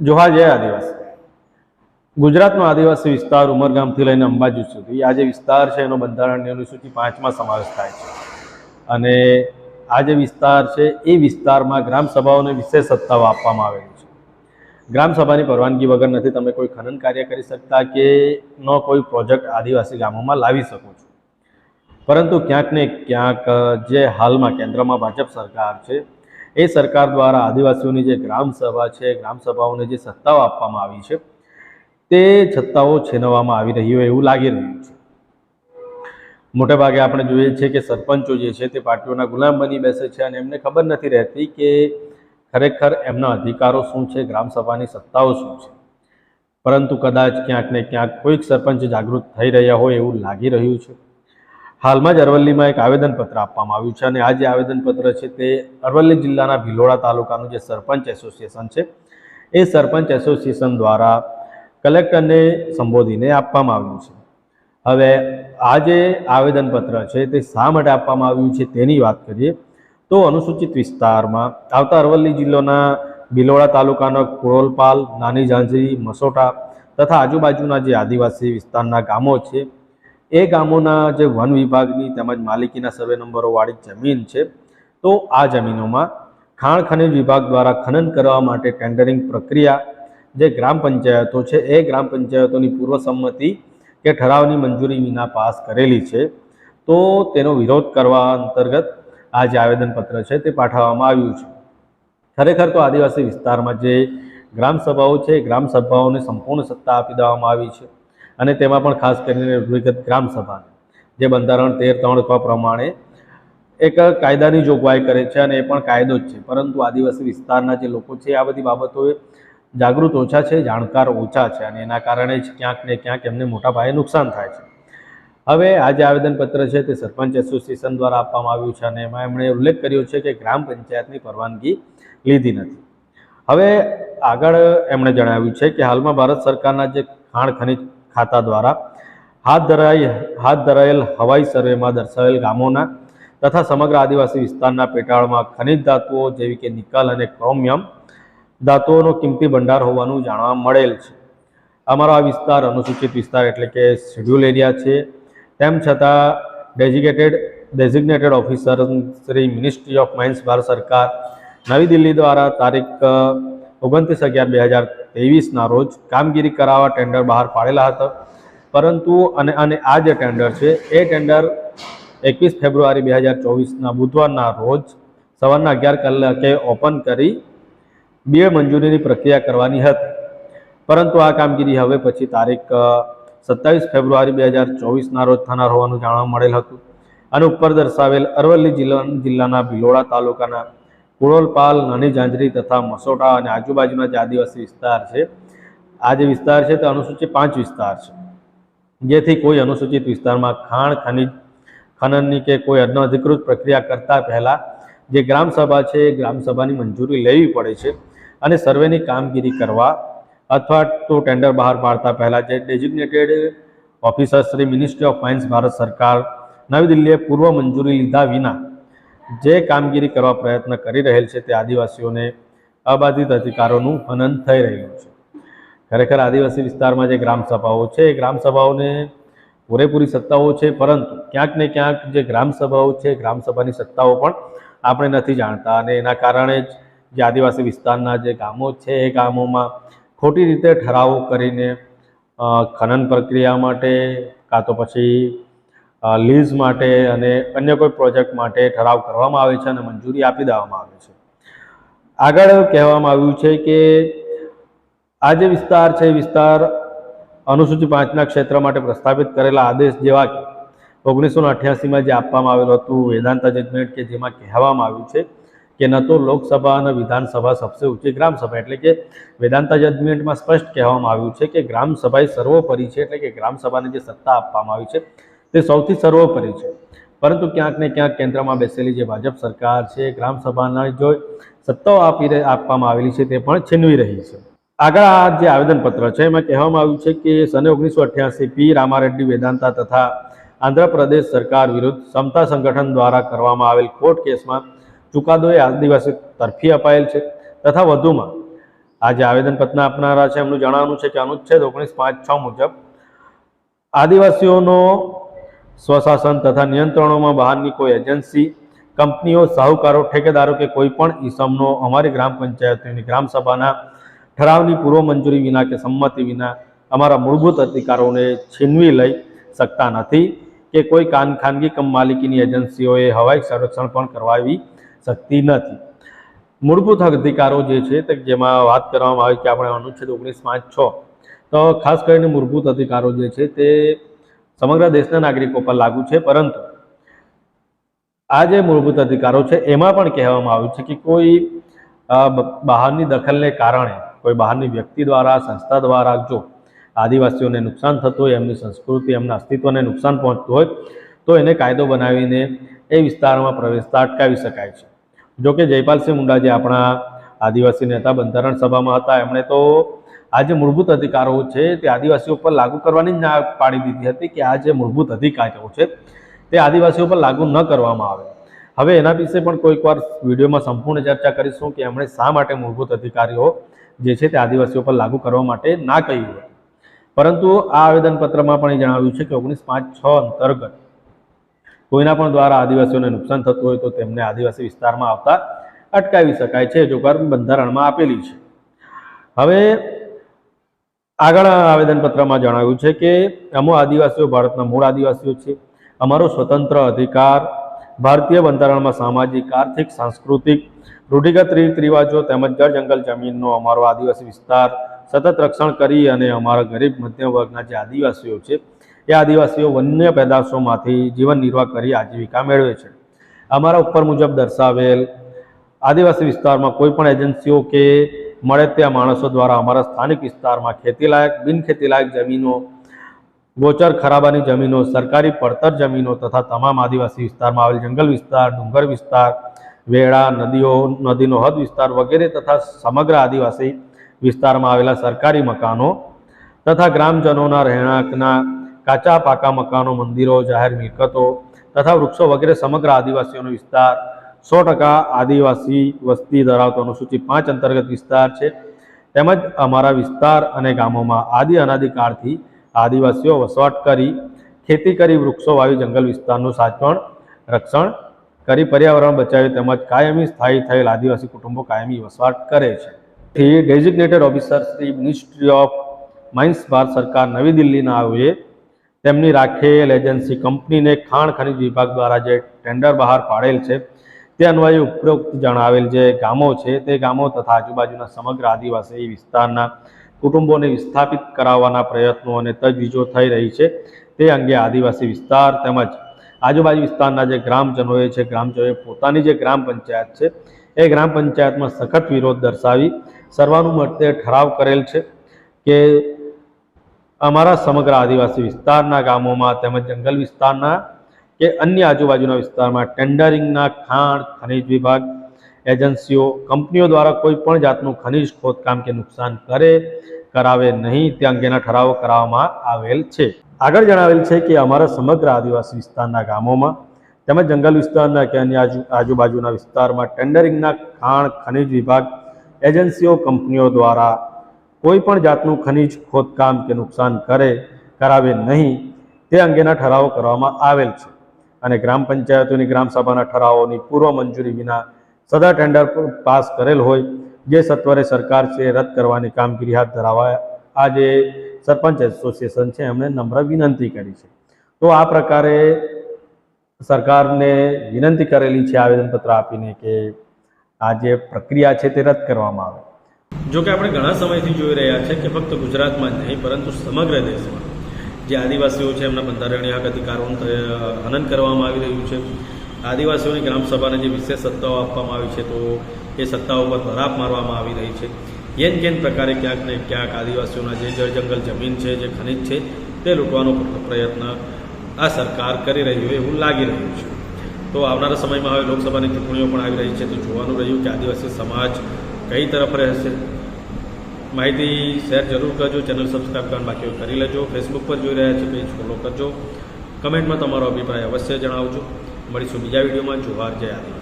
જોવા જય આદિવાસી. ગુજરાતનો આદિવાસી વિસ્તાર ઉમરગામથી લઈને અંબાજી સુધી, આ જે વિસ્તાર છે એનો બંધારણની અનુસૂચિ પાંચમાં સમાવેશ થાય છે. અને આ જે વિસ્તાર છે, એ વિસ્તારમાં ગ્રામસભાઓને વિશેષ સત્તાઓ આપવામાં આવેલી છે. ગ્રામસભાની પરવાનગી વગર નથી તમે કોઈ ખનન કાર્ય કરી શકતા કે નો કોઈ પ્રોજેક્ટ આદિવાસી ગામોમાં લાવી શકો છો. પરંતુ ક્યાંક ને ક્યાંક જે હાલમાં કેન્દ્રમાં ભાજપ સરકાર છે એ સરકાર દ્વારા આદિવાસીઓની જે ગ્રામ સભા છે, ગ્રામ સભાઓને જે સત્તાઓ આપવામાં આવી છે, તે સત્તાઓ છીનવવામાં આવી રહી હોય એવું લાગી રહ્યું છે. મોટેભાગે આપણે જોઈએ છીએ કે સરપંચો જે છે તે પાર્ટીઓના ગુલામ બની બેસે છે અને એમને ખબર નથી રહેતી કે ખરેખર એમના અધિકારો શું છે, ગ્રામ સભાની સત્તાઓ શું છે. પરંતુ કદાચ ક્યાંક ને ક્યાંક કોઈક સરપંચ જાગૃત થઈ રહ્યા હોય એવું લાગી રહ્યું છે. હાલમાં જ અરવલ્લીમાં એક આવેદનપત્ર આપવામાં આવ્યું છે અને આ જે આવેદનપત્ર છે તે અરવલ્લી જિલ્લાના ભિલોડા તાલુકાનું જે સરપંચ એસોસિએશન છે, એ સરપંચ એસોસિએશન દ્વારા કલેક્ટરને સંબોધીને આપવામાં આવ્યું છે. હવે આ જે આવેદનપત્ર છે તે શા માટે આપવામાં આવ્યું છે તેની વાત કરીએ તો અનુસૂચિત વિસ્તારમાં આવતા અરવલ્લી જિલ્લાના ભિલોડા તાલુકાના કુરોલપાલ, નાની ઝાંઝરી, મસોટા તથા આજુબાજુના જે આદિવાસી વિસ્તારના ગામો છે એ ગામોના જે વન વિભાગની તેમજ માલિકીના સર્વે નંબરોવાળી જમીન છે, તો આ જમીનોમાં ખાણ ખનિજ વિભાગ દ્વારા ખનન કરવા માટે ટેન્ડરિંગ પ્રક્રિયા જે ગ્રામ પંચાયતો છે, એ ગ્રામ પંચાયતોની પૂર્વ સંમતિ કે ઠરાવની મંજૂરી વિના પાસ કરેલી છે, તો તેનો વિરોધ કરવા અંતર્ગત આ જે આવેદનપત્ર છે તે પાઠવવામાં આવ્યું છે. ખરેખર તો આદિવાસી વિસ્તારમાં જે ગ્રામ સભાઓ છે ગ્રામ સભાઓને સંપૂર્ણ સત્તા આપી દેવામાં આવી છે. અને તેમાં પણ ખાસ કરીને વિગત ગ્રામ સભા જે બંધારણ તેર ત્રણ પ્રમાણે એક કાયદાની જોગવાઈ કરે છે અને એ પણ કાયદો જ છે. પરંતુ આદિવાસી વિસ્તારના જે લોકો છે, આ બધી બાબતોએ જાગૃત ઓછા છે, જાણકાર ઓછા છે અને એના કારણે જ ક્યાંક ને ક્યાંક એમને મોટા પાયે નુકસાન થાય છે. હવે આ જે આવેદનપત્ર છે તે સરપંચ એસોસિએશન દ્વારા આપવામાં આવ્યું છે અને એમાં એમણે ઉલ્લેખ કર્યો છે કે ગ્રામ પંચાયતની પરવાનગી લીધી નથી. હવે આગળ એમણે જણાવ્યું છે કે હાલમાં ભારત સરકારના જે ખાણ ખનિજ ખાતા દ્વારા હાથ ધરાઈ, હાથ ધરાયેલ હવાઈ સર્વેમાં દર્શાવેલ ગામોના તથા સમગ્ર આદિવાસી વિસ્તારના પેટાળમાં ખનિજ ધાતુઓ જેવી કે નિકલ અને ક્રોમિયમ ધાતુઓનો કિંમતી ભંડાર હોવાનું જાણવા મળેલ છે. અમારો આ વિસ્તાર અનુસૂચિત વિસ્તાર એટલે કે શેડ્યુલ એરિયા છે. તેમ છતાં designated designated officer Shri ministry of mines Bharat સરકાર નવી દિલ્હી દ્વારા તારીખ ઓગણત્રીસ અગિયાર બે હજાર ત્રેવીસના રોજ કામગીરી કરાવવા ટેન્ડર બહાર પાડેલા હતા. પરંતુ અને અને આ જે ટેન્ડર છે, એ ટેન્ડર એકવીસ ફેબ્રુઆરી બે હજાર ચોવીસના બુધવારના રોજ સવારના અગિયાર કલાકે ઓપન કરી બે મંજૂરીની પ્રક્રિયા કરવાની હતી. પરંતુ આ કામગીરી હવે પછી તારીખ સત્તાવીસ ફેબ્રુઆરી બે હજાર ચોવીસના રોજ થનાર હોવાનું જાણવા મળેલ હતું. અને ઉપર દર્શાવેલ અરવલ્લી જિલ્લા, જિલ્લાના ભિલોડા તાલુકાના કુળોલપાલ, નાની ઝાંઝરી તથા મસોટા અને આજુબાજુના જે આદિવાસી વિસ્તાર છે, આ જે વિસ્તાર છે તે અનુસૂચિત પાંચ વિસ્તાર છે. જેથી કોઈ અનુસૂચિત વિસ્તારમાં ખાણ, ખનિજ, ખનનની કે કોઈ અનધિકૃત પ્રક્રિયા કરતા પહેલાં જે ગ્રામસભા છે એ ગ્રામસભાની મંજૂરી લેવી પડે છે અને સર્વેની કામગીરી કરવા અથવા તો ટેન્ડર બહાર પાડતા પહેલાં જે designated officer Shri ministry of mines Bharat સરકાર નવી દિલ્હીએ પૂર્વ મંજૂરી લીધા વિના જે કામગીરી કરવા પ્રયત્ન કરી રહેલ છે તે આદિવાસીઓને અબાધિત અધિકારોનું હનન થઈ રહ્યું છે. ખરેખર આદિવાસી વિસ્તારમાં જે ગ્રામ સભાઓ છે, એ ગ્રામ સભાઓને પૂરેપૂરી સત્તાઓ છે, પરંતુ ક્યાંક ને ક્યાંક જે ગ્રામ સભાઓ છે ગ્રામ સભાની સત્તાઓ પણ આપણે નથી જાણતા અને એના કારણે જ જે આદિવાસી વિસ્તારના જે ગામો છે, એ ગામોમાં ખોટી રીતે ઠરાવો કરીને ખનન પ્રક્રિયા માટે કાં તો પછી લીઝ માટે અને અન્ય કોઈ પ્રોજેક્ટ માટે ઠરાવ કરવામાં આવે છે અને મંજૂરી આપી દેવામાં આવે છે. આગળ કહેવામાં આવ્યું છે કે આ જે વિસ્તાર છે, એ વિસ્તાર અનુસૂચિત પાંચના ક્ષેત્ર માટે પ્રસ્થાપિત કરેલા આદેશ જેવા કે ઓગણીસો અઠ્યાસીમાં જે આપવામાં આવેલું હતું, વેદાંતા જજમેન્ટ કે જેમાં કહેવામાં આવ્યું છે કે ન તો લોકસભા અને વિધાનસભા સબસે ઊંચી ગ્રામસભા એટલે કે વેદાંતા જજમેન્ટમાં સ્પષ્ટ કહેવામાં આવ્યું છે કે ગ્રામસભા સર્વોપરી છે, એટલે કે ગ્રામ સભાને જે સત્તા આપવામાં આવી છે તે સૌથી સર્વોપરી છે. પરંતુ ક્યાંક ને ક્યાંક કેન્દ્રમાં બેસેલી જે ભાજપ સરકાર છે, ગ્રામસભાના જો સત્તાઓ આપી આપવામાં આવેલી છે તે પણ છીનવી રહી છે. આગળ આ જે આવેદનપત્ર છે, એમાં કહેવામાં આવ્યું છે કે સને ઓગણીસો અઠ્યાસી પી રામારેડ્ડી વેદાંતા તથા આંધ્રપ્રદેશ સરકાર વિરુદ્ધ સમતા સંગઠન દ્વારા કરવામાં આવેલ કોર્ટ કેસમાં ચુકાદો એ આદિવાસી તરફી અપાયેલ છે. તથા વધુમાં, આ જે આવેદનપત્ર આપનારા છે એમનું જણાવવાનું છે કે અનુચ્છેદ ઓગણીસ પાંચ છ મુજબ આદિવાસીઓનો સ્વશાસન તથા નિયંત્રણોમાં બહારની કોઈ એજન્સી, કંપનીઓ, સાહુકારો, ઠેકેદારો કે કોઈ પણ ઈસમનો અમારી ગ્રામ પંચાયતની ગ્રામસભાના ઠરાવની પૂર્વ મંજૂરી વિના કે સંમતિ વિના અમારા મૂળભૂત અધિકારોને છીનવી લઈ શકતા નથી કે કોઈ કાન ખાનગી કમ માલિકીની એજન્સીઓએ હવાઈ સંરક્ષણ પણ કરવાવી શકતી નથી. મૂળભૂત અધિકારો જે છે તે જેમાં વાત કરવામાં આવી કે આપણે અનુચ્છેદ ઓગણીસ પાંચ છ, તો ખાસ કરીને મૂળભૂત અધિકારો જે છે તે સમગ્ર દેશના નાગરિકો પર લાગુ છે, પરંતુ આ જે મૂળભૂત અધિકારો છે, એમાં પણ કહેવામાં આવ્યું છે કે કોઈ બહારની દખલને કારણે, કોઈ બહારની વ્યક્તિ દ્વારા, સંસ્થા દ્વારા જો આદિવાસીઓને નુકસાન થતું હોય, એમની સંસ્કૃતિ, એમના અસ્તિત્વને નુકસાન પહોંચતું હોય, તો એને કાયદો બનાવીને એ વિસ્તારમાં પ્રવેશતા અટકાવી શકાય છે. જોકે જયપાલસિંહ મુંડા જે આપણા આદિવાસી નેતા બંધારણ સભામાં હતા, એમણે તો આ જે મૂળભૂત અધિકારો છે તે આદિવાસીઓ પર લાગુ કરવાની જ ના પાડી દીધી હતી કે આ જે મૂળભૂત અધિકારો છે તે આદિવાસીઓ પર લાગુ ન કરવામાં આવે. હવે એના વિશે પણ કોઈક વાર વિડીયોમાં સંપૂર્ણ ચર્ચા કરીશું કે એમણે શા માટે મૂળભૂત અધિકારીઓ જે છે તે આદિવાસીઓ પર લાગુ કરવા માટે ના કહ્યું હોય. પરંતુ આ આવેદનપત્રમાં પણ એ જણાવ્યું છે કે ઓગણીસ પાંચ છ અંતર્ગત કોઈના પણ દ્વારા આદિવાસીઓને નુકસાન થતું હોય તો તેમને આદિવાસી વિસ્તારમાં આવતા અટકાવી શકાય છે જોગર બંધારણમાં આપેલી છે. હવે આગળ આવેદનપત્રમાં જણાવ્યું છે કે અમો આદિવાસીઓ ભારતના મૂળ આદિવાસીઓ છે. અમારો સ્વતંત્ર અધિકાર, ભારતીય બંધારણમાં સામાજિક, આર્થિક, સાંસ્કૃતિક, રૂઢિગત રીત રિવાજો તેમજ જળ જંગલ જમીનનો અમારો આદિવાસી વિસ્તાર સતત રક્ષણ કરી અને અમારા ગરીબ મધ્યમ વર્ગના જે આદિવાસીઓ છે, એ આદિવાસીઓ વન્ય પેદાશોમાંથી જીવન નિર્વાહ કરી આજીવિકા મેળવે છે. અમારા ઉપર મુજબ દર્શાવેલ આદિવાસી વિસ્તારમાં કોઈ પણ એજન્સીઓ કે મળે ત્યાં માણસો દ્વારા અમારા સ્થાનિક વિસ્તારમાં ખેતીલાયક, બિનખેતીલાયક જમીનો, ગોચર ખરાબાની જમીનો, સરકારી પડતર જમીનો તથા તમામ આદિવાસી વિસ્તારમાં આવેલ જંગલ વિસ્તાર, ડુંગર વિસ્તાર વેળા નદીઓ, નદીનો હદ વિસ્તાર વગેરે તથા સમગ્ર આદિવાસી વિસ્તારમાં આવેલા સરકારી મકાનો તથા ગ્રામજનોના રહેણાંકના, કાચા પાકા મકાનો, મંદિરો, જાહેર મિલકતો તથા વૃક્ષો વગેરે સમગ્ર આદિવાસીઓનો વિસ્તાર સો ટકા આદિવાસી વસ્તી ધરાવતો અનુસૂચિ પાંચ અંતર્ગત વિસ્તાર છે. તેમજ અમારા વિસ્તાર અને ગામોમાં આદિ અનાદિકાળથી આદિવાસીઓ વસવાટ કરી, ખેતી કરી, વૃક્ષો વાવી, જંગલ વિસ્તારનું સાચવણ, રક્ષણ કરી, પર્યાવરણ બચાવી તેમજ કાયમી સ્થાયી થયેલ આદિવાસી કુટુંબો કાયમી વસવાટ કરે છે. થી designated officer Shri ministry of mines Bharat સરકાર નવી દિલ્હીના આવે તેમની રાખેલ એજન્સી કંપનીને ખાણ ખનિજ વિભાગ દ્વારા જે ટેન્ડર બહાર પાડેલ છે તે અન્વયે ઉપરોક્ત જણાવેલ જે ગામો છે તે ગામો તથા આજુબાજુના સમગ્ર આદિવાસી વિસ્તારના કુટુંબોને વિસ્થાપિત કરાવવાના પ્રયત્નો અને તજવીજો થઈ રહી છે. તે અંગે આદિવાસી વિસ્તાર તેમજ આજુબાજુ વિસ્તારના જે ગ્રામજનોએ છે, ગ્રામજનોએ પોતાની જે ગ્રામ પંચાયત છે, એ ગ્રામ પંચાયતમાં સખત વિરોધ દર્શાવી સર્વાનુમતે ઠરાવ કરેલ છે કે અમારા સમગ્ર આદિવાસી વિસ્તારના ગામોમાં તેમજ જંગલ વિસ્તારના કે અન્ય આજુબાજુના વિસ્તારમાં ટેન્ડરિંગના ખાણ, ખનિજ વિભાગ, એજન્સીઓ, કંપનીઓ દ્વારા કોઈ પણ જાતનું ખનિજ, ખોદકામ કે નુકસાન કરે, કરાવે નહીં, તે અંગેના ઠરાવો કરાવવામાં આવેલ છે. આગળ જણાવેલ છે કે અમારા સમગ્ર આદિવાસી વિસ્તારના ગામોમાં તેમજ જંગલ વિસ્તારના કે અન્ય આજુ, આજુબાજુના વિસ્તારમાં ટેન્ડરિંગના ખાણ, ખનિજ વિભાગ, એજન્સીઓ, કંપનીઓ દ્વારા કોઈ પણ જાતનું ખનિજ, ખોદકામ કે નુકસાન કરે, કરાવે નહીં, તે અંગેના ઠરાવો કરવામાં આવેલ છે. અને ગ્રામ પંચાયતોની ગ્રામ સભાના ઠરાવોની પૂર્વ મંજૂરી વિના સદા ટેન્ડર પાસ કરેલ હોય, જે સત્વરે સરકાર છે, રદ કરવાની કામગીરી હાથ ધરાવા આ જે સરપંચ એસોસિએશન છે, એમણે નમ્ર વિનંતી કરી છે. તો આ પ્રકારે સરકારને વિનંતી કરેલી છે, આવેદનપત્ર આપીને કે આ જે પ્રક્રિયા છે, તે રદ કરવામાં આવે. જો કે આપણે ઘણા સમયથી જોઈ રહ્યા છે કે ફક્ત ગુજરાતમાં જ નહીં, પરંતુ સમગ્ર દેશમાં જે આદિવાસીઓ છે, એમના બંધારણીય હક અધિકારોનું હનન કરવામાં આવી રહ્યું છે. આદિવાસીઓની ગ્રામસભાને જે વિશેષ સત્તાઓ આપવામાં આવી છે, તો એ સત્તાઓ પર ધરાપ મારવામાં આવી રહી છે. યેન કેન પ્રકારે ક્યાંક ને ક્યાંક આદિવાસીઓના જે જળ જંગલ જમીન છે, જે ખનિજ છે, તે લૂંટવાનો પ્રયત્ન આ સરકાર કરી રહી હોય એવું લાગી રહ્યું છે. તો આવનારા સમયમાં હવે લોકસભાની ચૂંટણીઓ પણ આવી રહી છે, તો જોવાનું રહ્યું કે આદિવાસી સમાજ કઈ તરફ રહેશે? માહિતી શેર જરૂર કરજો, ચેનલ સબસ્ક્રાઈબ કરવાનું બાકી કરી લેજો. ફેસબુક પર જોઈ રહ્યા છે પેજ ફોલો કરજો. કમેન્ટમાં તમારો અભિપ્રાય અવશ્ય જણાવજો. મળીશું બીજા વિડીયોમાં. જોહાર જય આદિવાસી.